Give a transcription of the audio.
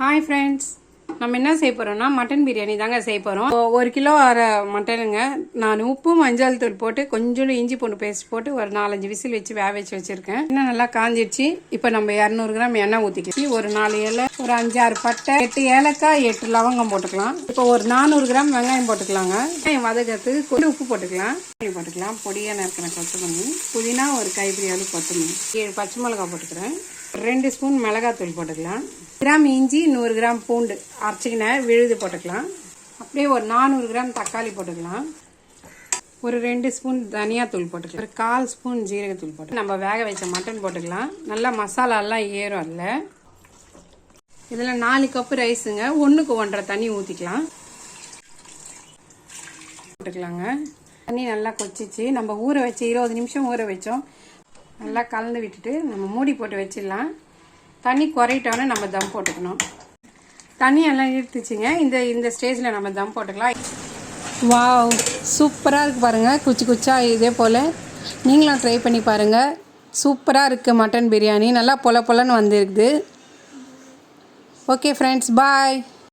Hi friends நம்ம என்ன செய்ய போகிறோம்னா மட்டன் பிரியாணி தாங்க செய்ய போகிறோம் ஒரு கிலோ அரை மட்டனுங்க நான் உப்பு மஞ்சள் தூள் போட்டு கொஞ்சோண்டு இஞ்சி பூண்டு பேஸ்ட் போட்டு ஒரு நாலஞ்சு விசில் வச்சு வேக வச்சு வச்சுருக்கேன். இன்னும் நல்லா காஞ்சிடுச்சு இப்போ நம்ம இரநூறு கிராம் எண்ணெய் ஊற்றிக்கலாம் ஒரு நாலு ஏழை ஒரு அஞ்சாறு பட்டை எட்டு ஏலக்காய் எட்டு லவங்கம் போட்டுக்கலாம். இப்போ ஒரு நானூறு கிராம் வெங்காயம் போட்டுக்கலாங்க. வெங்காயம் வதக்கிறதுக்கு கொஞ்சம் உப்பு போட்டுக்கலாம். போட்டுக்கலாம். பொடியாக நறுக்கின கொத்தமல்லி புதினா ஒரு கைப்பிடி அளவு கொத்தமல்லி ஏழு பச்சை மிளகாய் போட்டுக்கிறேன். ரெண்டு ஸ்பூன் மிளகாத்தூள் போட்டுக்கலாம். கிராம் இஞ்சி நூறு கிராம் பூண்டு அரைச்சிக்கின விழுது போட்டுக்கலாம். அப்படியே ஒரு நானூறு கிராம் தக்காளி போட்டுக்கலாம். ஒரு ரெண்டு ஸ்பூன் தனியாத்தூள் போட்டுக்கலாம். ஒரு கால் ஸ்பூன் ஜீரகத்தூள் போட்டு நம்ம வேக வச்ச மட்டன் போட்டுக்கலாம். நல்லா மசாலாலாம் ஏறும் அதில். இதில் நாலு கப்பு ரைஸுங்க ஒன்றுக்கு ஒன்றரை தண்ணி ஊற்றிக்கலாம் போட்டுக்கலாங்க. தண்ணி நல்லா கொச்சிச்சு நம்ம ஊற வச்சு இருபது நிமிஷம் ஊற வச்சோம். நல்லா கலந்து விட்டுட்டு நம்ம மூடி போட்டு வச்சிடலாம். தண்ணி குறையிட்டோன்னே நம்ம தம் போட்டுக்கணும். தண்ணி எல்லாம் இழுத்துச்சுங்க. இந்த இந்த ஸ்டேஜில் நம்ம தம் போட்டுக்கலாம். வாவ் சூப்பராக இருக்குது பாருங்கள் குச்சி குச்சா இதே போல். நீங்களும் ட்ரை பண்ணி பாருங்கள் சூப்பராக இருக்குது மட்டன் பிரியாணி. நல்லா பொல பொலன்னு வந்துருக்குது. Okay friends bye